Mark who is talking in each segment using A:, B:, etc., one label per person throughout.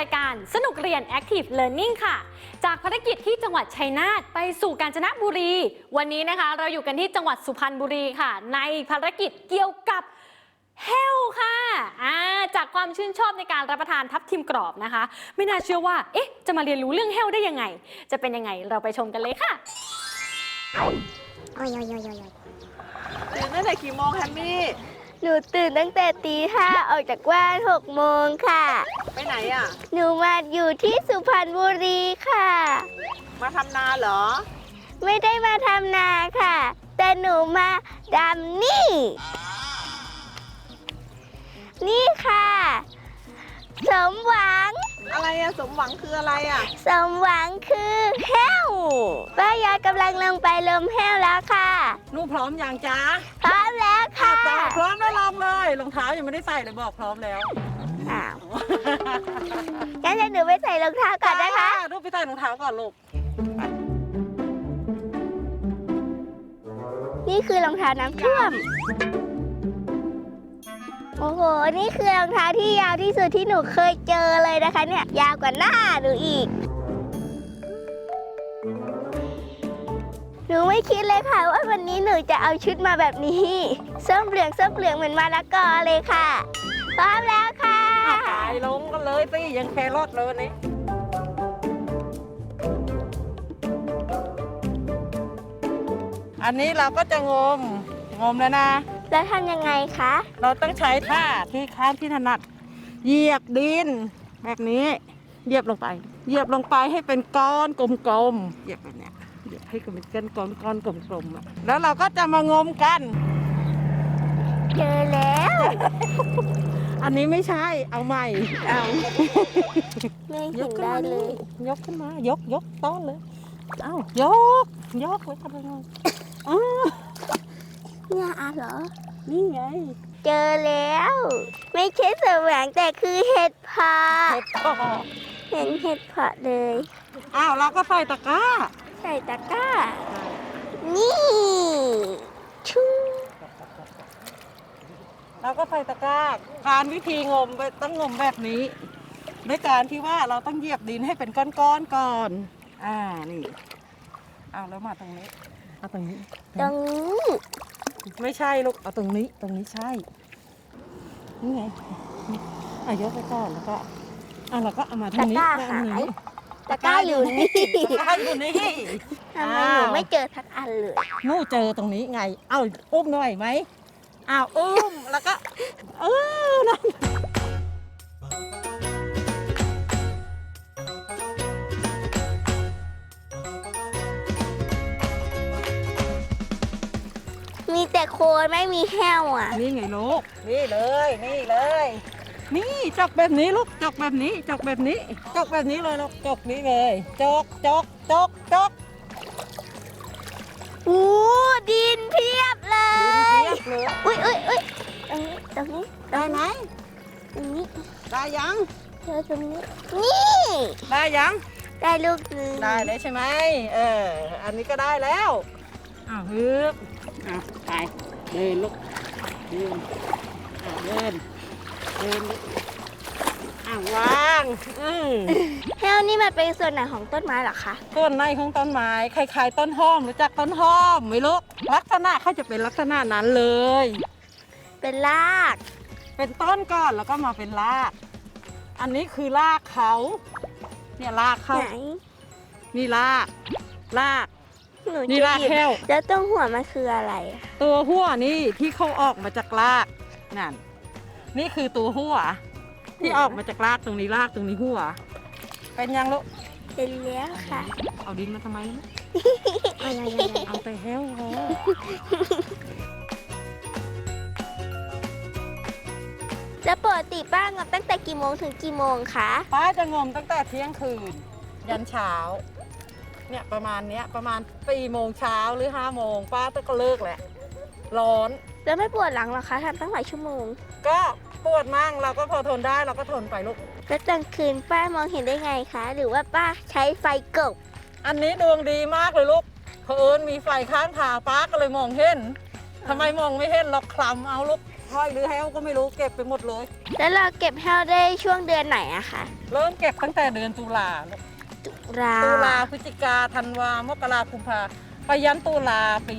A: ายการสนุกเรียน Active Learning ค่ะ จากภารกิจที่จังหวัดชัยนาทไปสู่กาญจนบุรี วันนี้นะคะ เราอยู่กันที่จังหวัดสุพรรณบุรีค่ะ ในภารกิจเกี่ยวกับเฮลค่ะอ่าจากความชื่นชอบในการรับประทานทับทิมกรอบนะคะ ไม่น่าเชื่อว่า เอ๊ะ จะมาเรียนรู้เรื่องเฮลได้ยังไง จะเป็นยังไงเราไปชมกันเลยค่ะ
B: โอ้ยโอ้ยโอ้ยโอ้ย
C: ตื่นตั้งแต่กี่โมงแฮมมี่
B: หนูตื่นตั้งแต่ตีห้าออกจากบ้านหกโมงค่ะ
C: ไปไหนอะ
B: หนูมาอยู่ที่สุพรรณบุรีค่ะ
C: มาทำนาเหรอ
B: ไม่ได้มาทำนาค่ะ แต่หนูมาดำนี่ นี่ค่ะ สมหวัง
C: อะไรอะสมหวังคืออะไรอะ
B: สมหวังคือแห้วป้ายายกำลังลงไปลมแห้วแล้วค่ะ
D: หนูพร้อมอย่างจ้า
B: พร้อมแล้วค่ะ
D: จ้าพร้อมแล้วลองเลยรองเท้ายังไม่ได้ใส่เลยบอกพร้อมแล้ว
B: อ้าวงั้นเดี๋ยวหนูไปใส่รองเท้าก่อนนะคะ
D: จ้าลูกไปใส่รองเท้าก่อนลูก
B: นี่คือรองเท้าน้ำท่วม โอ้โห นี่คือรองเท้าที่ยาวที่สุดที่หนูเคยเจอเลยนะคะเนี่ย ยาวกว่าหน้าหนูอีก หนูไม่คิดเลยค่ะว่าวันนี้หนูจะเอาชุดมาแบบนี้ ส้มเหลืองส้มเหลืองเหมือนมะละกอเลยค่ะ พร้อมแล้วค่ะ
D: อะไปลงกันเลยสิยังแครอทเลยวันนี้อันนี้เราก็จะงม งมแล้วนะ
B: แล้วทำยังไงคะ
D: เราต้องใช้ท่าที่ข้างที่ถนัด เหยียบดิน แบบนี้ เหยียบลงไป เหยียบลงไปให้เป็นก้อนกลมๆ เหยียบแบบเนี้ย เหยียบให้เป็นก้อนก้อนก้อนกลมๆอะแล้วเราก็จะมางมกัน
B: เจอแล้ว
D: อันนี้ไม่ใช่ เอาใหม่ เอา
B: ไม่
D: ย
B: เห็
D: ก
B: น
D: ขึ้น
B: ได้
D: มา
B: เล
D: นี่
B: ย
D: ยกขึ้นมา ยกยกต้อนเลย เอ้ายก ยกไว้กันเลยอ้าว
B: เนี่ยอะเหรอ
D: นี่ไง
B: เจอแล้ว ไม่ใช่สมหวังแต่คือเห็ดเพาะ
D: เห็ดก็
B: เห็นเห็ดเพาะเลย
D: อ้าวเราก็ใส่ตะกร้า
B: ใส่ตะกร้า นี่ชุ่ม
D: เราก็ใส่ตะกร้าการวิธีงมไปต้องงมแบบนี้ด้วยการที่ว่าเราต้องเหยียบดินให้เป็นก้อนๆก่อน อ่านี่ เอาแล้วมาตรงนี้ เอาตรงนี้
B: ตรงนี้
D: ไม่ใช่ลูก เอาตรงนี้ ตรงนี้ใช่ นี่ไงอะยกไปก่อนแล้วก็อะเราก็เอามาทางนี้
B: ตะกร้า
D: แล้ว
B: หา
D: เอย
B: ตะกร้าอยู่นี่
D: ตะกร้าอยู่นี่
B: ทำไมหนูไม่เจอทักอันเลย
D: นู่เจอตรงนี้ไง เอาอุ้มหน่อยไหมอ้าวอุ้ม แล้วก็ เออนั่น
B: มีแต่โคนไม่มีแห้วอะ
D: นี่ไงลูก นี่เลย นี่เลย นี่จกแบบนี้ลูกจกแบบนี้จกแบบนี้จกแบบนี้เลยลูกจกนี้เลยจกจกจกจก
B: อู้ดินเพียบเล
D: ดิน
B: ย
D: เทียบเลย
B: อุ้ยอุ้ยอุ้ยตรงนี้ตรงนี้
D: ได้ไหม
B: ตรงนี้
D: ได้ยัง
B: เจอตรงนี้ นี่
D: ได้ยัง
B: ได้ลูกหนึง
D: ได้เลยใช่ไหมเอออันนี้ก็ได้แล้วอ้าวฮึบ อ้าวไปเดินลูกเดินอ้าวเดินเดินลูกอ้าววางอืม
B: แห้วนี่มันเป็นส่วนไหนของต้นไม้เหรอคะ
D: ต้นในของต้นไม้คล้ายๆต้นหอมรู้จักต้นหอมไหมลูกลักษณะเขาจะเป็นลักษณะนั้นเลย
B: เป็นราก
D: เป็นต้นก่อนแล้วก็มาเป็นราก อันนี้คือรากเขา เนี่ยรากเขา
B: ไหน
D: นี่รากราก
B: หนู
D: นี่
B: จะ
D: ราก
B: หยิบ
D: แก้ว
B: แล้วตรงหัวมันคืออะไรอะ
D: ตัวหัวนี่ที่เขาออกมาจากรากนั่น นี่คือตัวหัว ที่ออกมาจากรากตรงนี้รากตรงนี้หัว เป็นยังลูก
B: เป็นแล้วค่ะ
D: เอาดินมาทำไมลูกเอาแต่แห้วพอ
B: แล้วปกติป้างบตั้งแต่กี่โมงถึงกี่โมงคะ
D: ป้าจะงมตั้งแต่เที่ยงคืน ยันเช้า เนี่ยประมาณเนี้ยประมาณสี่โมงเช้าหรือห้าโมงป้าก็เลิกแหละ ร้อน
B: แล้วไม่ปวดหลังเหรอคะทำตั้งหลายชั่วโมง
D: ก็ปวดมั่งเราก็พอทนได้เราก็ทนไปลูก
B: แล้วกลางคืนป้ามองเห็นได้ไงคะ หรือว่าป้าใช้ไฟกบ
D: อันนี้ดวงดีมากเลยลูกเผอิญมีไฟข้างทางป้าก็เลยมองเห็นทำไมมองไม่เห็นหรอกคลำเอาลูกห้อยหรือแห้วก็ไม่รู้เก็บไปหมดเลย
B: แล้วเราเก็บแห้วได้ช่วงเดือนไหนอะคะ
D: เริ่มเก็บตั้งแต่เดือนตุลาลูก
B: ตุลา
D: ตุลาพฤศจิกาธันวามกราคุมภาไปยันตุลาปี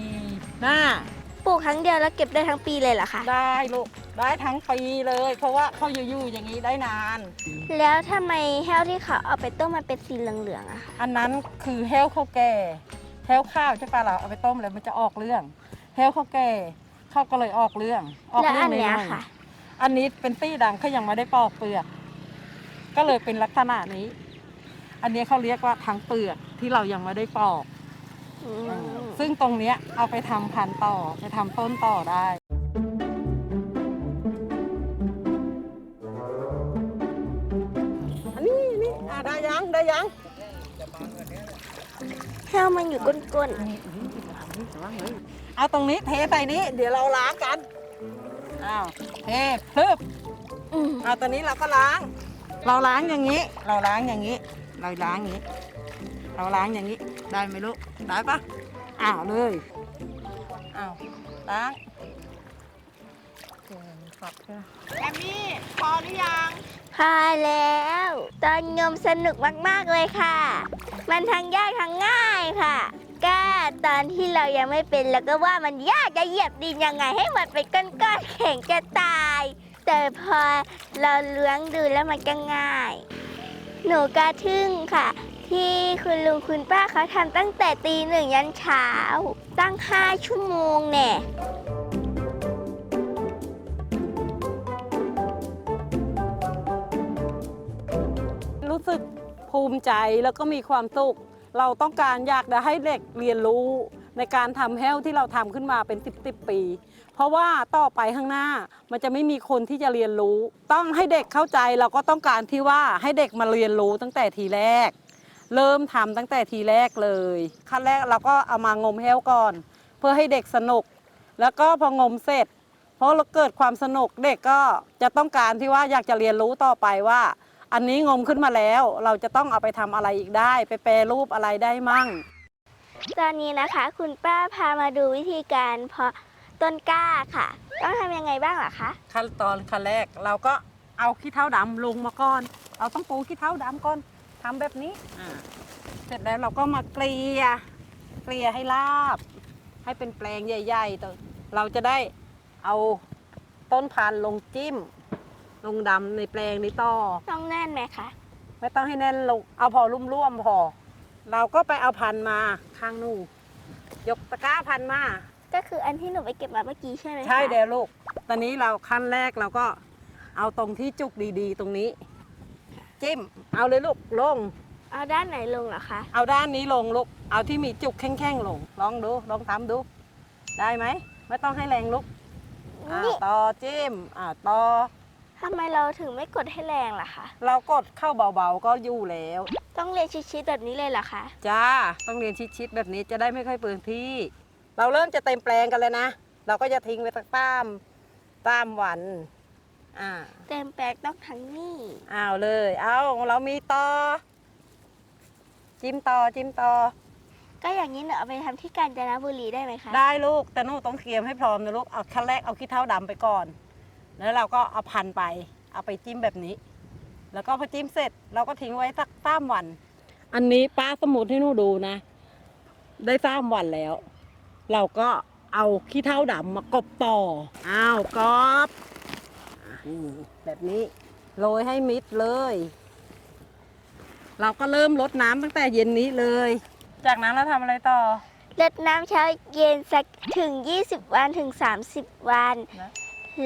D: หน้า
B: ปลูกครั้งเดียวแล้วเก็บได้ทั้งปีเลยเหรอคะ
D: ได้ลูกได้ทั้งปีเลย เพราะว่าเขาอยู่ๆอย่างนี้ได้นาน
B: แล้วทำไมแห้วที่เขาเอาไปต้มมันเป็นสีเหลืองๆอะคะ
D: อันนั้นคือแห้วข้าวแก่แห้วข้าวใช่ปะเราเอาไปต้มแล้วมันจะออกเรื่องแห้วข้าวแก่เขาก็เลยออกเรื่องออก
B: แล้ว
D: เรื่
B: อั
D: อนง
B: เนี้ย
D: อยๆ
B: ค่ะ
D: อันนี้เป็นตี้ดังเขายังไม่ได้ปอกเปลือก ก็เลยเป็นลักษณะนี้ อันนี้เขาเรียกว่าทั้งเปลือกที่เรายังไม่ได้ปอก
B: อืม
D: ซึ่งตรงเนี้ยเอาไปทำพันธุ์ต่อไปทำต้นต่อได้อันนี้นี่อะได้ยังได้ยัง
B: แห้วมันอยู่ก้น
D: เอาตรงนี้เทใส่นี้ เดี๋ยวเราล้างกันอ้าวเทพึบ
B: ๆอืม
D: เอาตอนนี้เราก็ล้าง เราล้างอย่างนี้ เราล้างอย่างนี้ เราล้างอย่างนี้ เราล้างอย่างนี้ ได้ไหมลูก ได้ปะอ้าวเลยอ้าวล้างเก่งฝักใช่ไหม
C: แฮมมี่ พอหรือยัง
B: พาแล้ว ตอนงมสนุกมากๆเลยค่ะ มันทั้งยากทั้งง่ายค่ะก็ตอนที่เรายังไม่เป็นเราก็ว่ามันยากจะเหยียบดินยังไงให้มันเป็นก้อนๆแข็งจะตาย แต่พอเราล้วงดูแล้วมันก็ง่าย หนูกระทึ่งค่ะ ที่คุณลุงคุณป้าเขาทำตั้งแต่ตีหนึ่งยันเช้า ตั้งห้าชั่วโมงแน่
D: รู้สึกภูมิใจแล้วก็มีความสุข เราต้องการอยากจะให้เด็กเรียนรู้ ในการทำแห้วที่เราทำขึ้นมาเป็น 10บสปี เพราะว่าต่อไปข้างหน้ามันจะไม่มีคนที่จะเรียนรู้ ต้องให้เด็กเข้าใจเราก็ต้องการที่ว่าให้เด็กมาเรียนรู้ตั้งแต่ทีแรก เริ่มทำตั้งแต่ทีแรกเลยขั้นแรกเราก็เอามางมแห้วก่อน เพื่อให้เด็กสนุก แล้วก็พองมเสร็จ เพราะเราเกิดความสนุกเด็กก็จะต้องการที่ว่าอยากจะเรียนรู้ต่อไปว่าอันนี้งมขึ้นมาแล้ว เราจะต้องเอาไปทำอะไรอีกได้ ไปแปรรูปอะไรได้มั่ง
B: ตอนนี้นะคะ คุณป้าพามาดูวิธีการเพาะต้นกล้าค่ะ ต้องทำยังไงบ้างเหรอคะ
D: ขั้นตอนขั้นแรกเราก็เอาขี้เท้าดำลงมาก่อน เราต้องปูขี้เท้าดำก่อนทำแบบนี้อ่าเสร็จแล้วเราก็มาเกลี่ยเกลี่ยให้ราบ ให้เป็นแปลงใหญ่ๆตัวเราจะได้เอาต้นพันธุ์ลงจิ้ม ลงดำในแปลงนี้ต่อ
B: ต้องแน่นไหมคะ
D: ไม่ต้องให้แน่นลง เอาพอรุ่มร่วมๆพอ เราก็ไปเอาพันธุ์มาข้างนู่นยกตะกร้าพันธุ์มา
B: ก็คืออันที่หนูไปเก็บมาเมื่อกี้ใช่ไหมคะ
D: ใช่เดี๋ยวลูก ตอนนี้เราขั้นแรกเราก็เอาตรงที่จุกดีๆ ตรงนี้ จิ้ม เอาเลยลูกลง
B: เอาด้านไหนลงเหรอคะ
D: เอาด้านนี้ลงลูก เอาที่มีจุกแข้งๆลง ลองดู ลองทำดู ได้ไหม ไม่ต้องให้แรงลูกอ่า
B: นี่
D: ต่อจิ้มอ่าต่อ
B: ทำไมเราถึงไม่กดให้แรงล่ะคะ
D: เรากดเข้าเบาๆก็อยู่แล้ว
B: ต้องเรียนชิดๆแบบนี้เลยเหรอคะ
D: จ้า ต้องเรียนชิดๆแบบนี้จะได้ไม่ค่อยเปลืองที่ เราเริ่มจะเต็มแปลงกันเลยนะ เราก็จะทิ้งไว้สักป้ามป้ามวัน อ่า
B: เต็มแปลงต้องทั้งนี่
D: เอาเลย เอาเรามีต่อ จิ้มต่อจิ้มต่อ
B: ก็อย่างนี้หนูเอาไปทำที่กาญจนบุรีได้ไหมคะ
D: ได้ลูก แต่หนูต้องเตรียมให้พร้อมนะลูก เอาขั้นแรกเอาขี้เท้าดำไปก่อน แล้วเราก็เอาพันไป เอาไปจิ้มแบบนี้ แล้วก็พอจิ้มเสร็จเราก็ทิ้งไว้สักสามวัน อันนี้ป้าสมุดให้หนูดูนะ ได้สามวันแล้ว เราก็เอาขี้เท้าดำมากบต่อ อ้าวกอบอืมแบบนี้โรยให้มิดเลย เราก็เริ่มลดน้ำตั้งแต่เย็นนี้เลย จากนั้นเราทำอะไรต่อ
B: รดน้ำเช้าเย็นสักถึง 20 วันถึง 30 วัน
D: นะ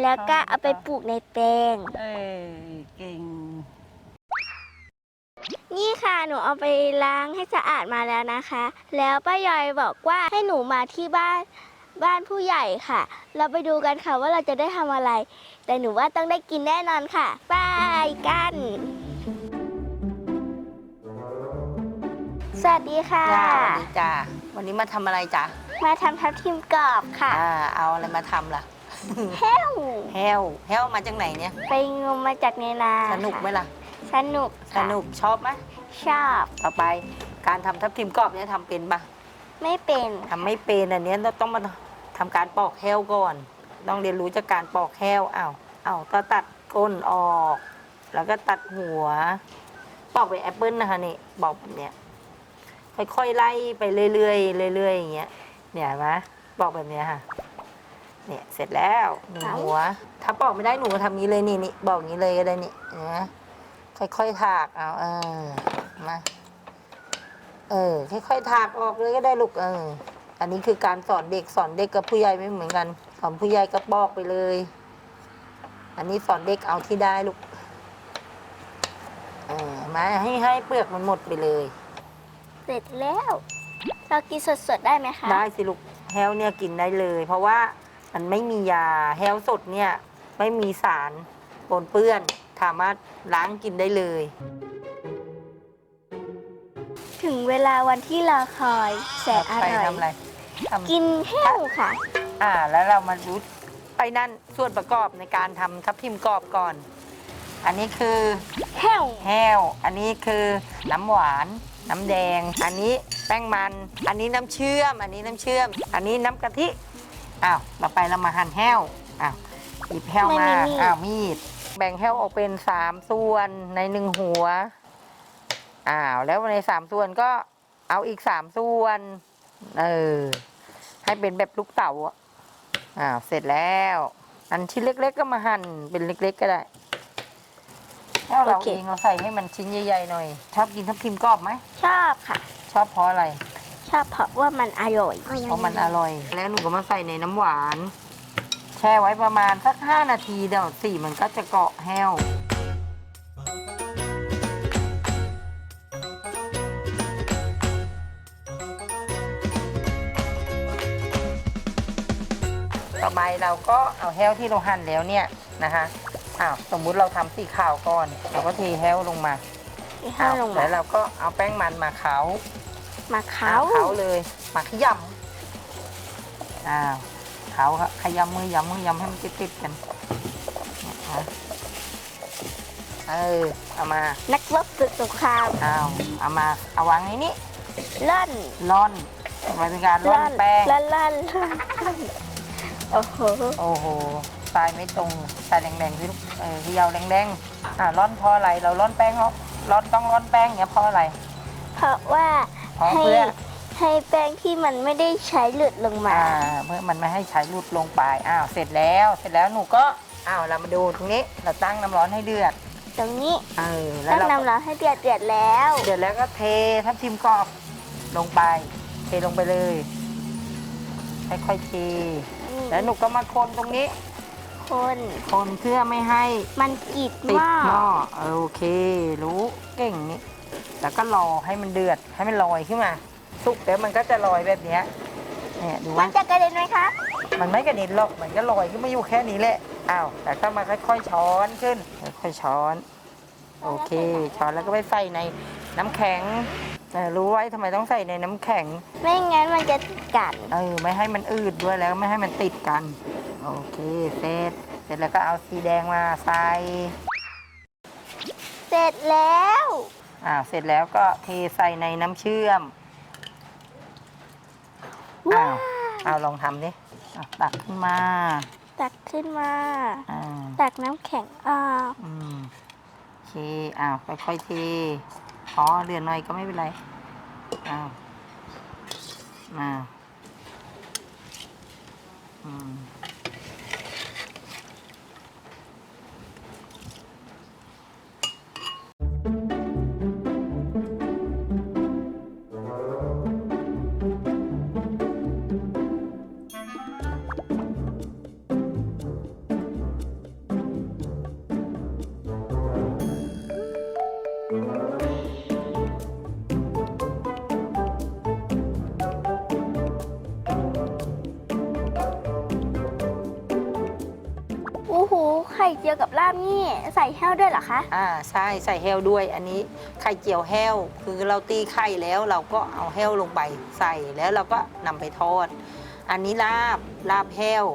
B: แล้วก็เอาไปปลูกในแปลง
D: เอ้ยเก่ง
B: นี่ค่ะหนูเอาไปล้างให้สะอาดมาแล้วนะคะ แล้วป้ายอยบอกว่าให้หนูมาที่บ้านบ้านผู้ใหญ่ค่ะ เราไปดูกันค่ะว่าเราจะได้ทำอะไร แต่หนูว่าต้องได้กินแน่นอนค่ะไปกัน สวัสดีค่ะ
E: จ้าสวัสดีจ้าวันนี้มาทำอะไรจ้า
B: มาทำทับทิมกรอบค่ะ
E: อ่าเอาอะไรมาทำล่ะ
B: แห้ว
E: แฮวแฮวมาจากไหนเนี่ย
B: ไปงมมาจากในนา
E: สนุกไหม
B: ค่ะ
E: ล่ะ
B: สนุก
E: ส
B: ค่ะ
E: นุกชอบไหม
B: ชอบ
E: ต่อไปการทำทับทิมกรอบเนี่ยทำเป็นปะ
B: ไม่เป็น
E: ทำไม่เป็นอันเนี้ยเราต้องมาทำการปอกแฮวก่อน ต้องเรียนรู้จากการปอกแห้วอ้าวอ้าวก็ตัดก้นออก แล้วก็ตัดหัว ปอกเป็นแอปเปิลนะคะนี่บอกแบบเนี้ยค่อยๆไล่ไปเรื่อยๆเรื่อยๆอย่างเงี้ยเนี่ยเห็นไหมบอกแบบเนี้ยค่ะ เนี่ยเสร็จแล้วหนึ่งหัว ถ้าปอกไม่ได้หนูก็ทำนี้เลยนี่นี่บอกอย่างนี้เลยก็ได้นี่นะค่อยๆถากเอาเออมาเออค่อยๆถากออกเลยก็ได้ลูกเอออันนี้คือการสอนเด็กสอนเด็กกับผู้ใหญ่ไม่เหมือนกันสอนผู้ใหญ่ก็บอกไปเลย อันนี้สอนเด็กเอาที่ได้ลูกเออมาให้ให้เปลือกมันหมดไปเลย
B: เสร็จแล้วเรากินสดๆได้ไหมคะ
E: ได้สิลูกแฮวเนี่ยกินได้เลย เพราะว่า มันไม่มียาแฮวสดเนี่ยไม่มีสารปนเปื้อนสามารถล้างกินได้เลย
B: ถึงเวลาวันที่รอคอยแสนอ
E: ไป
B: ร่อย
E: ทำอะไรทำ
B: กินแห้วค่ะ
E: อ่าแล้วเรามารู้ไปนั่นส่วนประกอบในการทำทับทิมกรอบก่อน อันนี้คือ
B: แห้ว
E: แห้ว อันนี้คือน้ำหวาน น้ำแดง อันนี้แป้งมัน อันนี้น้ำเชื่อม อันนี้น้ำเชื่อม อันนี้น้ำกะทิ อ้าวต่อไปเรามาหั่นแห้วอ้าวหยิบแห้ว
B: ไม่
E: มา
B: มีมีด
E: อ้าวมีด แบ่งแห้วออกเป็นสามส่วนในหนึ่งหัวอ้าวแล้วในสามส่วนก็เอาอีกสามส่วนเออให้เป็นแบบลูกเต๋าอะอ้าวเสร็จแล้ว อันชิ้นเล็ก ๆ ก็มาหั่นเป็นเล็ก ๆ ก็ได้แล้วเรา
B: โอเค
E: เองเราใส่ให้มันชิ้นใหญ่ๆหน่อยชอบกินทับทิมกรอบไหม
B: ชอบค่ะ
E: ชอบเพราะอะไร
B: ชอบเพราะว่ามันอร่อย
E: เพราะมันอร่อย แล้วหนูก็มาใส่ในน้ำหวาน แช่ไว้ประมาณสักห้านาทีเดี๋ยวสีมันก็จะเกาะแห้วต่อไปเราก็เอาแห้วที่เราหั่นแล้วเนี่ยนะคะอ้าวสมมุติเราทำสีขาวก่อน เราก็เทแห้วลงมา
B: แห้วลงมา
E: แล้วเราก็เอาแป้งมันมาเขา
B: มาเขา
E: เขาเลยมาขยำอ้าวเขาครับขยำมือยำมือยำให้มันติดๆกันเนี่ยนะเออเอามา
B: นักรบศึกสงคราม
E: เอาเอามาเอาวางในนี้
B: ล่อน
E: ร่อนไว้เป็นการร่อนแป้ง
B: ล่อนล่อนล่อนล่อนโอ้โห
E: โอ้โหทรายไม่ตรงทรายแดงๆพี่ลูกเออที่ยาวแดงๆอ่าร่อนเพราะอะไรเราร่อนแป้งเขาร่อนต้องร่อนแป้งเนี่ยเพราะอะไร
B: เพราะว่า
E: เพราะ
B: ให้
E: เพื่อ
B: ให้แป้งที่มันไม่ได้ใช้หลุดลงมา
E: อ่าเพื่อมันไม่ให้ใช้รูดลงไปอ้าวเสร็จแล้วเสร็จแล้วหนูก็อ้าวเรามาดูตรงนี้เราตั้งน้ำร้อนให้เดือด
B: ตรงนี้
E: เออแล้
B: ตั้
E: ว
B: ง
E: เรา
B: น้ำร้อนให้เดือดเดือดแล้ว
E: เดือดแล้วก็เททับทิมกรอบลงไป เทลงไปเลยค่อยๆเทแล้วหนูก็มาคนตรงนี้
B: คน
E: คนเพื่อไม่ให้
B: มันกรีด
E: ติ
B: ห
E: ด
B: ม้อ
E: หม้อโอเค รู้เก่งนี่ แล้วก็รอให้มันเดือดให้มันลอยขึ้นมา สุกแล้วมันก็จะลอยแบบเนี้ยเนี่ยดู
B: มั
E: ว่า
B: นจะกระเด็นไหมคะ
E: มันไม่กระเด็นหรอกมันก็ลอยขึ้นมาอยู่แค่นี้แหละอ้าวแต่ก็มาค่อยๆช้อนขึ้น ค่อยๆช้อน โอเค ช้อนแล้วก็ไปใส่ในน้ำแข็งเออรู้ไว้ทำไมต้องใส่ในน้ำแข็ง
B: ไม่งั้นมันจะติดกัน
E: เออไม่ให้มันอืดด้วยแล้วไม่ให้มันติดกัน โอเคเสร็จเสร็จแล้วก็เอาสีแดงมาใส่
B: เสร็จแล้ว
E: อ่าเสร็จแล้วก็เทใส่ในน้ำเชื่อมอ้าวเอาลองทำดิอะตักขึ้นมา
B: ตักขึ้นมา
E: อ่า
B: ตักน้ำแข็งออก
E: อืมโอเคอ้าวค่อยๆเทอ๋อเดือนหน่อยก็ไม่เป็นไรอ้าวอ้าวอืมา
B: บนี่ใส่แห้วด้วยเหรอคะ
E: อ่าใช่ใส่แห้วด้วยอันนี้ไข่เจียวแห้ว คือเราตีไข่แล้วเราก็เอาแห้วลงไปใส่แล้วเราก็นำไปทอด อันนี้ลาบลาบแห้ว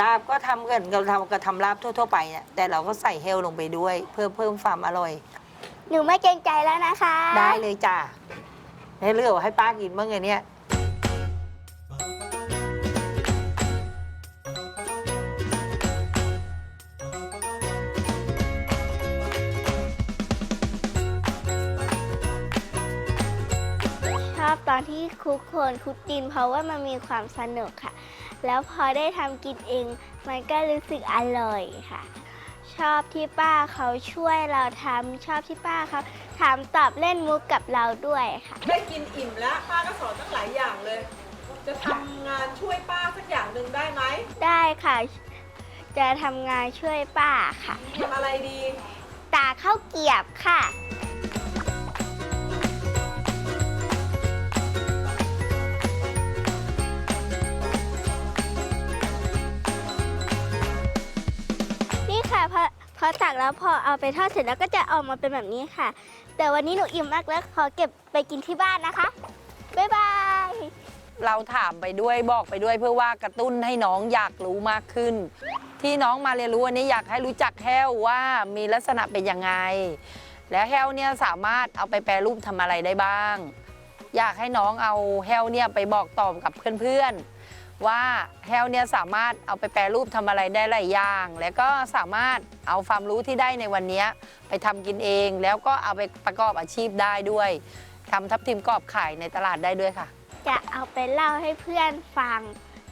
E: ลาบก็ทำกันเราทำก็ทำลาบทั่ว ๆ ไปเนี่ยแต่เราก็ใส่แห้วลงไปด้วย เพื่อเพิ่มความอร่อย
B: หนูไม่เกรงใจแล้วนะคะ
E: ได้เลยจ้าให้เลือกให้ป้ากินบ้างไงเนี่ย
B: ที่คลุกโคลนคลุกดิน เพราะว่ามันมีความสนุกค่ะ แล้วพอได้ทำกินเอง มันก็รู้สึกอร่อยค่ะ ชอบที่ป้าเขาช่วยเราทำชอบที่ป้าเขาถามตอบเล่นมุกกับเราด้วยค่ะ
C: ได้กินอิ่มแล้วป้าก็สอนตั้งหลายอย่างเลย จะทำงานช่วยป้าสักอย่างหนึ่งได้ไหม
B: ได้ค่ะ จะทำงานช่วยป้าค่ะ
C: ทำอะไรดี
B: ตาข้าวเกรียบค่ะ ตักแล้วพอเอาไปทอดเสร็จแล้วก็จะออกมาเป็นแบบนี้ค่ะ แต่วันนี้หนูอิ่มมากแล้วขอเก็บไปกินที่บ้านนะคะ บ๊ายบาย
E: เราถามไปด้วยบอกไปด้วยเพื่อว่ากระตุ้นให้น้องอยากรู้มากขึ้น ที่น้องมาเรียนรู้วันนี้อยากให้รู้จักแห้วว่ามีลักษณะเป็นยังไง แล้วแห้วเนี่ยสามารถเอาไปแปรรูปทำอะไรได้บ้าง อยากให้น้องเอาแห้วเนี่ยไปบอกต่อกับเพื่อนๆ ว่าแห้วเนี่ยสามารถเอาไปแปรรูปทำอะไรได้หลายอย่าง แล้วก็สามารถเอาความรู้ที่ได้ในวันนี้ไปทำกินเอง แล้วก็เอาไปประกอบอาชีพได้ด้วยทำทับทิมกรอบขายในตลาดได้ด้วยค่ะ
B: จะเอาไปเล่าให้เพื่อนฟัง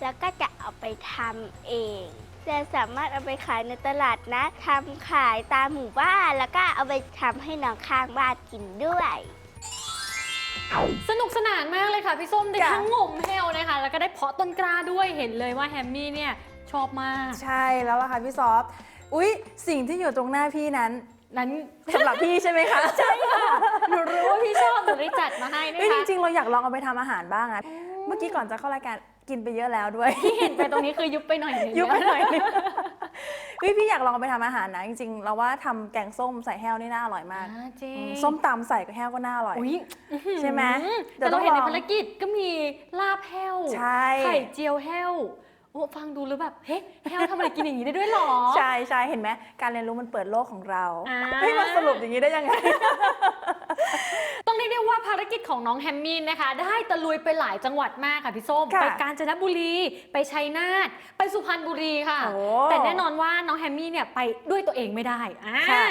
B: แล้วก็จะเอาไปทำเองจะสามารถเอาไปขายในตลาดนะทำขายตามหมู่บ้านแล้วก็เอาไปทำให้น้องข้างบ้านกินด้วย
A: สนุกสนานมากเลยค่ะพี่ส้มได้
F: จ้ะ
A: ทั้งงมแฮวนะคะ แล้วก็ได้เพาะต้นกล้าด้วยเห็นเลยว่าแฮมมี่เนี่ยชอบมาก
F: ใช่แล้วล่ะค่ะพี่ซอฟอุ๊ย สิ่งที่อยู่ตรงหน้าพี่นั้น
A: นั้น
F: สำหรับพี่ใช่ไหมคะ
A: ใช่ค่ะหนูรู้ว่าพี่ชอบหนูได้จัดมาให้นะ
F: เฮ้ยจ
A: คะ
F: ริงๆ เราอยากลองเอาไปทำอาหารบ้างอะเมื่อกี้ก่อนจะเข้ารายการกินไปเยอะแล้วด้วย
A: ที่เห็นไปตรงนี้คือยุบไปหน่อยหนึง
F: ยุบไปหน่อยะนึง เฮ้ยพี่อยากลองเอาไปทำอาหารนะ จริงๆเราว่าทำแกงส้มใส่แห้วนี่น่าอร่อยมาก
A: อ่าจริง
F: อืมส้มตำใส่กับแห้วก็น่าอร่อย
A: อุ๊ย
F: ใช่ไหมเดี๋
A: แต่
F: ยวต้
A: เรา
F: อง
A: เห็นใน
F: ลอง
A: ภารกิจก็มีลาบแห้ว
F: ใช่
A: ไข่เจียวแห้วโอ้ ฟังดูแล้วแบบเฮ้แห้วทำอะไรกินอย่างนี้ได้ด้วยเหรอ
F: ใช่ใช่เห็นไหมการเรียนรู้มันเปิดโลกของเรา
A: อ่า
F: เฮ้ยมาสรุปอย่างนี้ได้ยังไง
A: ต้องเรียกได้ว่าภารกิจของน้องแฮมมินนะคะ ได้ตะลุยไปหลายจังหวัดมากค่ะพี่ส้ม
F: ค่ะ
A: ไปกาญจนบุรี ไปชัยนาทไปสุพรรณบุรีค่ะ
F: โอ้
A: แต่แน่นอนว่าน้องแฮมมี่เนี่ยไปด้วยตัวเองไม่ได้อ่า
F: ค่ะ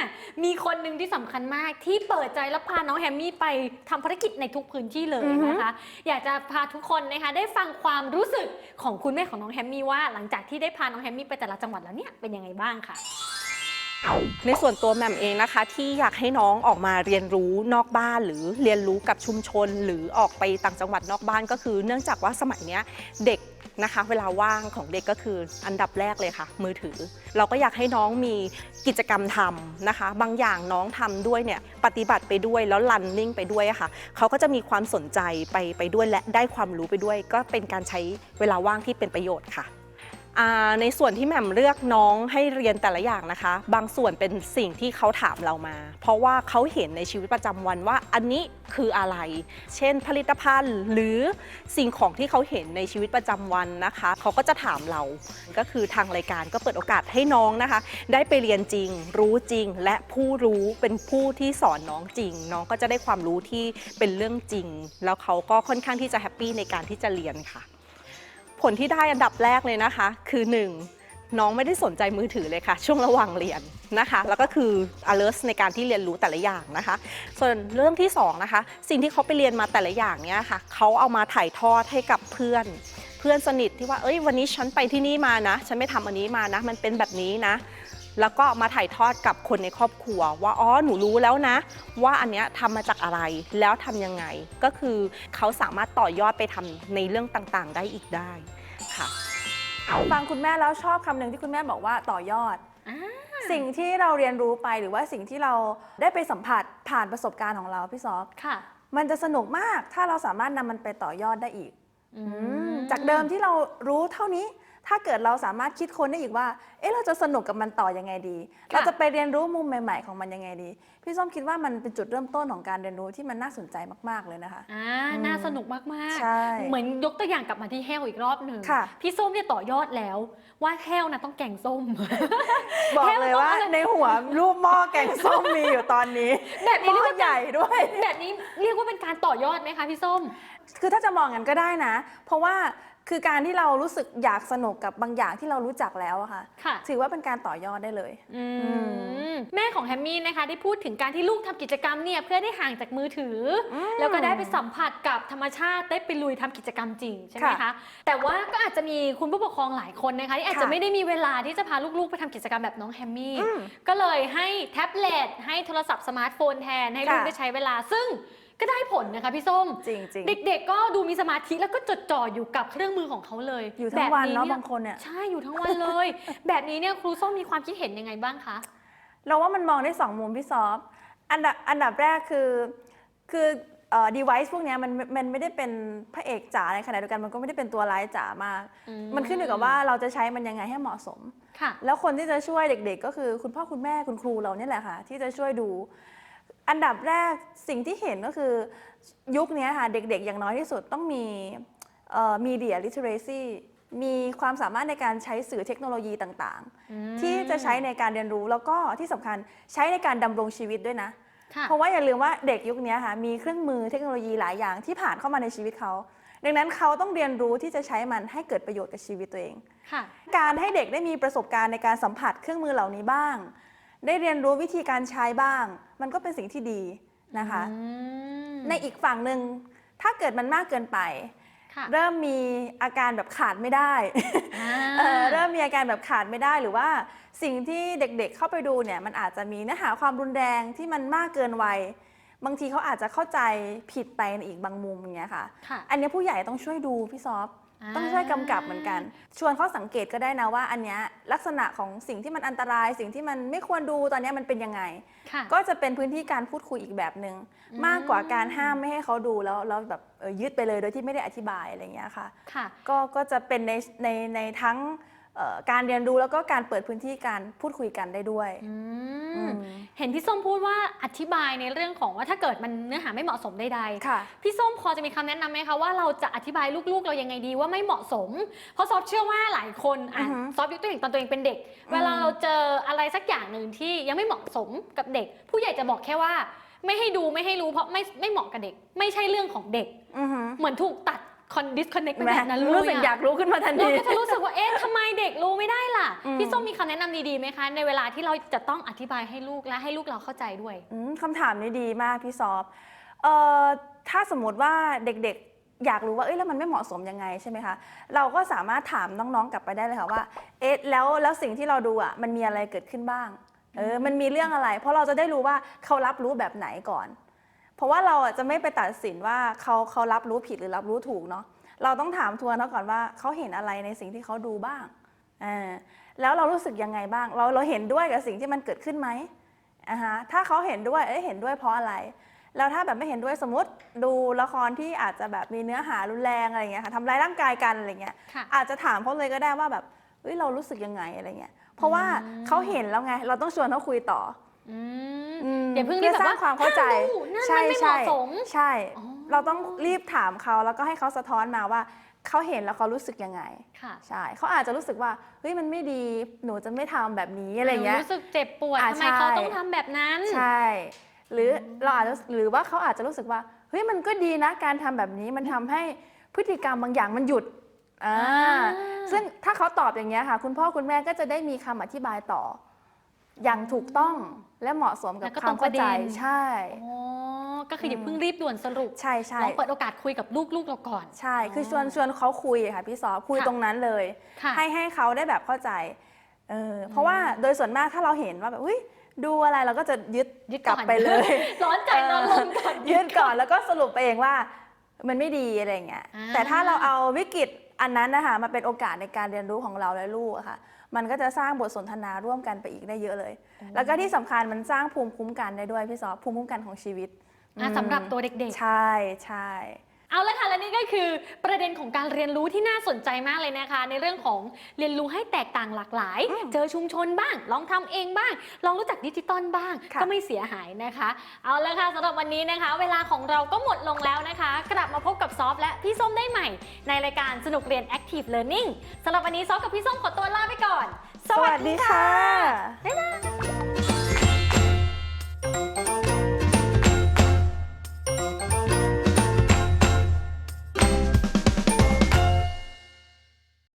A: มีคนหนึ่งที่สำคัญมากที่เปิดใจและพาน้องแฮมมี่ไปทำภารกิจในทุกพื้นที่เลยนะคะ อยากจะพาทุกคนนะคะได้ฟังความรู้สึกของคุณแม่ของน้องแฮมมี่ว่าหลังจากที่ได้พาน้องแฮมมี่ไปแต่ละจังหวัดแล้วเนี่ยเป็นยังไงบ้างค่ะ
G: ในส่วนตัวแหม่มเองนะคะ ที่อยากให้น้องออกมาเรียนรู้นอกบ้าน หรือเรียนรู้กับชุมชน หรือออกไปต่างจังหวัดนอกบ้านก็คือ เนื่องจากว่าสมัยเนี้ยเด็กนะคะ เวลาว่างของเด็กก็คืออันดับแรกเลยค่ะ มือถือ เราก็อยากให้น้องมีกิจกรรมทำนะคะ บางอย่างน้องทำด้วยเนี่ยปฏิบัติไปด้วยแล้วรันนิ่งไปด้วยอะค่ะเขาก็จะมีความสนใจไปไปด้วยและได้ความรู้ไปด้วย ก็เป็นการใช้เวลาว่างที่เป็นประโยชน์ค่ะ ในส่วนที่แหม่มเลือกน้องให้เรียนแต่ละอย่างนะคะ บางส่วนเป็นสิ่งที่เขาถามเรามา เพราะว่าเขาเห็นในชีวิตประจำวันว่าอันนี้คืออะไร เช่นผลิตภัณฑ์หรือสิ่งของที่เขาเห็นในชีวิตประจำวันนะคะ เขาก็จะถามเราก็คือทางรายการก็เปิดโอกาสให้น้องนะคะ ได้ไปเรียนจริง รู้จริง และผู้รู้เป็นผู้ที่สอนน้องจริง น้องก็จะได้ความรู้ที่เป็นเรื่องจริง แล้วเขาก็ค่อนข้างที่จะแฮปปี้ในการที่จะเรียนค่ะ ผลที่ได้อันดับแรกเลยนะคะ คือ 1. น้องไม่ได้สนใจมือถือเลยค่ะ ช่วงระหว่างเรียนนะคะ แล้วก็คือ alert ในการที่เรียนรู้แต่ละอย่างนะคะ ส่วนเรื่องที่2นะคะสิ่งที่เขาไปเรียนมาแต่ละอย่างเนี้ยค่ะเขาเอามาถ่ายทอดให้กับเพื่อน เพื่อนสนิทที่ว่าเอ้ยวันนี้ฉันไปที่นี่มานะ ฉันไม่ทำอันนี้มานะ มันเป็นแบบนี้นะ แล้วก็มาถ่ายทอดกับคนในครอบครัว ว่าอ๋อหนูรู้แล้วนะ ว่าอันเนี้ยทำมาจากอะไรแล้วทำยังไง ก็คือเขาสามารถต่อยอดไปทำในเรื่องต่างๆ ได้อีกได้ค่ะ
F: ฟังคุณแม่แล้วชอบคำหนึ่งที่คุณแม่บอกว่าต่อยอด
A: อ่า
F: สิ่งที่เราเรียนรู้ไปหรือว่าสิ่งที่เราได้ไปสัมผัสผ่านประสบการณ์ของเราพี่ซอฟ
A: ค่ะ
F: มันจะสนุกมากถ้าเราสามารถนำมันไปต่อยอดได้อีก
A: อื
F: อืมจากเดิมที่เรารู้เท่านี้ ถ้าเกิดเราสามารถคิดค้นได้อีกว่า เอ๊ะเราจะสนุกกับมันต่อยังไงดี เราจะไปเรียนรู้มุมใหม่ ๆ ของมันยังไงดี พี่ส้มคิดว่ามันเป็นจุดเริ่มต้นของการเรียนรู้ที่มันน่าสนใจมาก ๆ เลยนะคะ
A: อ่า น่าสนุกมาก
F: ใช่
A: ๆ เหมือนยกตัวอย่างกลับมาที่แห้วอีกรอบหนึ่ง
F: ค่ะ
A: พี่ส้มเนี่ยต่อยอดแล้ว ว่าแห้วนะต้องแกงส้ม
F: บอกเลยว่าในหัวรูปหม้อแกงส้มมีอยู่ตอนนี้
A: แบบ
F: ห
A: นี้
F: ม้
A: เรียก
F: อ
A: ว่า
F: ใหญ่ด้วย
A: แบบนี้เรียกว่าเป็นการต่อยอดไหมคะพี่ส้ม
F: คือถ้าจะมองกันก็ได้นะ เพราะว่า คือการที่เรารู้สึกอยากสนุกกับบางอย่างที่เรารู้จักแล้วอะค่ะ
A: ค่ะ
F: ถือว่าเป็นการต่อยอดได้เลย
A: อื
F: อื
A: มแม่ของแฮมมี่นะคะได้พูดถึงการที่ลูกทำกิจกรรมเนี่ยเพื่อได้ห่างจากมือถืออแล้วก็ได้ไปสัมผัสกับธรรมชาติได้ไปลุยทำกิจกรรมจริงใช่ไหมคะ
F: ค่ะ
A: แต่ว่าก็อาจจะมีคุณผู้ปกครองหลายคนนะคะที่อาจจะ
F: ค่ะ
A: ไม่ได้มีเวลาที่จะพาลูกๆไปทำกิจกรรมแบบน้องแฮมมี่
F: อืม
A: ก็เลยให้แท็บเล็ตให้โทรศัพท์สมาร์ทโฟนแทนให้ลูก
F: ค่ะ
A: ได้ใช้เวลา ซึ่ง ก็ได้ผลนะคะพี่ส้ม
F: จริงจริง
A: เด็กๆ ก็ดูมีสมาธิแล้วก็จดจ่ออยู่กับเครื่องมือของเขาเลย
F: อยู่ทั้งวันเนาะ
A: แบบ
F: บางคนเนี่ย
A: ใช่อยู่ทั้งวันเลย แบบนี้เนี่ยครูส้มมีความคิดเห็นยังไงบ้างคะ
F: เราว่ามันมองได้สองมุมพี่ซอฟอันดับอันดับแรกคือคือเอ่อ device พวกเนี้ยมันมันไม่ได้เป็นพระเอกจ๋าในขณะเดียวกันมันก็ไม่ได้เป็นตัวร้ายจ๋ามาก
A: อืม
F: มันขึ้นอยู่กับว่าเราจะใช้มันยังไงให้เหมาะสม
A: ค่ะ
F: แล้วคนที่จะช่วยเด็กๆ ก็คือคุณพ่อคุณแม่คุณครูเราเนี่ยแหละค่ะ ที่จะช่วยดู อันดับแรกสิ่งที่เห็นก็คือยุคเนี้ยค่ะเด็กๆ อย่างน้อยที่สุดต้องมีมีเดียลิเทเรซีมีความสามารถในการใช้สื่อเทคโนโลยีต่างๆ ที่จะใช้ในการเรียนรู้แล้วก็ที่สำคัญใช้ในการดำรงชีวิตด้วยนะ
A: ค่ะ
F: เพราะว่าอย่าลืมว่าเด็กยุคนี้ค่ะมีเครื่องมือเทคโนโลยีหลายอย่างที่ผ่านเข้ามาในชีวิตเขา ดังนั้นเขาต้องเรียนรู้ที่จะใช้มันให้เกิดประโยชน์กับชีวิตตัวเอง
A: ค่ะ
F: การให้เด็กได้มีประสบการณ์ในการสัมผัสเครื่องมือเหล่านี้บ้าง ได้เรียนรู้วิธีการใช้บ้าง มันก็เป็นสิ่งที่ดีนะคะ
A: อืม
F: ในอีกฝั่งหนึ่งถ้าเกิดมันมากเกินไป
A: ค่ะ
F: เริ่มมีอาการแบบขาดไม่ได้
A: อ่า
F: เอ่อเริ่มมีอาการแบบขาดไม่ได้หรือว่าสิ่งที่เด็กๆเข้าไปดูเนี่ยมันอาจจะมีเนื้อหาความรุนแรงที่มันมากเกินวัย บางทีเขาอาจจะเข้าใจผิดไปในอีกบางมุมอย่างเงี้ยค่ะ
A: ค่ะ
F: อันเนี้ยผู้ใหญ่ต้องช่วยดูพี่ซอฟ
A: อ่า
F: ต้องช่วยกำกับเหมือนกัน ชวนเขาสังเกตก็ได้นะว่า อันเนี้ยลักษณะของสิ่งที่มันอันตราย สิ่งที่มันไม่ควรดูตอนเนี้ยมันเป็นยังไง
A: ค่ะ
F: ก็จะเป็นพื้นที่การพูดคุยอีกแบบหนึ่งมากกว่าการห้ามไม่ให้เขาดูแล้วแล้วแบบเอ่อยึดไปเลยโดยที่ไม่ได้อธิบายอะไรอย่างเงี้ยค่ะ
A: ค่ะ
F: ก็ก็จะเป็นในในในทั้งเอ่อ การเรียนรู้แล้วก็การเปิดพื้นที่การพูดคุยกันได้ด้วย
A: อื
F: อื
A: ม
F: ม
A: เห็นพี่ส้มพูดว่าอธิบายในเรื่องของว่าถ้าเกิดมันเนื้อหาไม่เหมาะสมใดๆ
F: ค่ะ
A: พี่ส้มพอจะมีคำแนะนำไหมคะว่าเราจะอธิบายลูกๆ เรายังไงดีว่าไม่เหมาะสม เพราะซอฟเชื่อว่าหลายคนอะ
F: อือฮึ
A: ซอฟยกตัวอย่างตอนตัวเองเป็นเด็ก เวลาเราเจออะไรสักอย่างหนึ่งที่ยังไม่เหมาะสมกับเด็ก ผู้ใหญ่จะบอกแค่ว่า ไม่ให้ดูไม่ให้รู้เพราะไม่ไม่เหมาะกับเด็ก ไม่ใช่เรื่องของเด็ก
F: อือหือ
A: เหมือนถูกตัด คอนดิสคอนเน็กไป
F: แหม
A: แบบนั้นเลย
F: รู้สึกอยากรู้ขึ้นมาทัน
A: เรา
F: ที
A: ก็จะรู้สึกว่าเอ๊ะทำไมเด็กรู้ไม่ได้ล่ะ
F: อืม
A: พี่ส้มมีคำแนะนำดีๆไหมคะ ในเวลาที่เราจะต้องอธิบายให้ลูกและให้ลูกเราเข้าใจด้วย
F: อืมคำถามนี้ดีมากพี่ซอฟเอ่อถ้าสมมติว่าเด็กๆอยากรู้ว่าเอ้ยแล้วมันไม่เหมาะสมยังไงใช่ไหมคะเราก็สามารถถามน้องๆกลับไปได้เลยค่ะว่าเอ๊ะแล้วแล้วสิ่งที่เราดูอะมันมีอะไรเกิดขึ้นบ้างเออมันมีเรื่องอะไร เพราะเราจะได้รู้ว่าเขารับรู้แบบไหนก่อน เพราะว่าเราอะจะไม่ไปตัดสินว่าเขาเขารับรู้ผิดหรือรับรู้ถูกเนาะเราต้องถามทวนเขาก่อนว่าเขาเห็นอะไรในสิ่งที่เขาดูบ้างอ่าแล้วเรารู้สึกยังไงบ้าง เราเราเห็นด้วยกับสิ่งที่มันเกิดขึ้นไหมอ่าฮะถ้าเขาเห็นด้วยเอ้ยเห็นด้วยเพราะอะไร แล้วถ้าแบบไม่เห็นด้วยสมมติดูละครที่อาจจะแบบมีเนื้อหารุนแรงอะไรเงี้ยค่ะทำร้ายร่างกายกันอะไรเงี้ย
A: ค่ะ
F: อาจจะถามเขาเลยก็ได้ว่าแบบเฮ้ยเรารู้สึกยังไงอะไรเงี้ยเพราะว่าเขาเห็นแล้วไง เราต้องชวนเขาคุยต่อ
A: อืม
F: อืม
A: อย่าเพิ่งรีบ
F: พื่อสร้าง
A: แบบว่า
F: ความเข้าใจ
A: ห้ามดูนั่นมันไม่เหมาะสม
F: ใช่
A: อ๋อ
F: เราต้องรีบถามเขาแล้วก็ให้เขาสะท้อนมาว่าเขาเห็นแล้วเขารู้สึกยังไง
A: ค่ะ
F: ใช่เขาอาจจะรู้สึกว่าเฮ้ยมันไม่ดีหนูจะไม่ทำแบบนี้อะไรเงี้ย
A: รู้สึกเจ็บปวด
F: อ่า
A: ทำไม
F: ใช่
A: เขาต้องทำแบบนั้น
F: ใช่ หรือเราอาจจะหรือว่าเขาอาจจะรู้สึกว่าเฮ้ยมันก็ดีนะการทำแบบนี้มันทำให้พฤติกรรมบางอย่างมันหยุดอ่า
A: อ่า
F: ซึ่งถ้าเขาตอบอย่างเงี้ยค่ะ คุณพ่อคุณแม่ก็จะได้มีคำอธิบายต่อ อย่างถูกต้องและเหมาะสมกับ
A: แล้วก็
F: ความเข้าใจ
A: ตรงประเด็น
F: ใช่
A: อ๋อก็คืออย่าเพิ่งรีบด่วนสรุป
F: ใช่ใช่
A: ลองเปิดโอกาสคุยกับลูกๆเราก่อน
F: ใช่ คือชวนชวนเขาคุยอะค่ะพี่ซอฟคุย
A: ค่ะ
F: ตรงนั้นเลย
A: ค่ะ
F: ให้ให้เขาได้แบบเข้าใจเออเพราะว่าโดยส่วนมากถ้าเราเห็นว่าแบบเฮ้ยดูอะไรเราก็จะยึด
A: ยึด
F: กลับ
A: ก่อน
F: ไปเลย
A: ร้อนใจนอนลงก่อน
F: ยึดก่อนแล้วก็สรุปไปเองว่า มันไม่ดีอะไรอย่างเงี้ย
A: อ่า
F: แต่ถ้าเราเอาวิกฤตอันนั้นนะคะมาเป็นโอกาสในการเรียนรู้ของเราและลูกอะค่ะมันก็จะสร้างบทสนทนาร่วมกันไปอีกได้เยอะเลย แล้วก็ที่สำคัญมันสร้างภูมิคุ้มกันได้ด้วยพี่ซอฟภูมิคุ้มกันของชีวิต
A: อะสำหรับตัวเด็กๆ
F: ใช่ใช่
A: เอาละค่ะ และนี่ก็คือประเด็นของการเรียนรู้ที่น่าสนใจมากเลยนะคะ ในเรื่องของเรียนรู้ให้แตกต่างหลากหลาย เจอชุมชนบ้าง ลองทำเองบ้าง ลองรู้จักดิจิตอลบ้าง
F: ค่ะ
A: ก็ไม่เสียหายนะคะ เอาละค่ะสำหรับวันนี้นะคะ เวลาของเราก็หมดลงแล้วนะคะ กลับมาพบกับซอฟและพี่ส้มได้ใหม่ ในรายการสนุกเรียน Active Learning สำหรับวันนี้ซอฟกับพี่ส้มขอตัวลาไปก่อน
F: สวัสดีค่ะ
A: บ๊ายบาย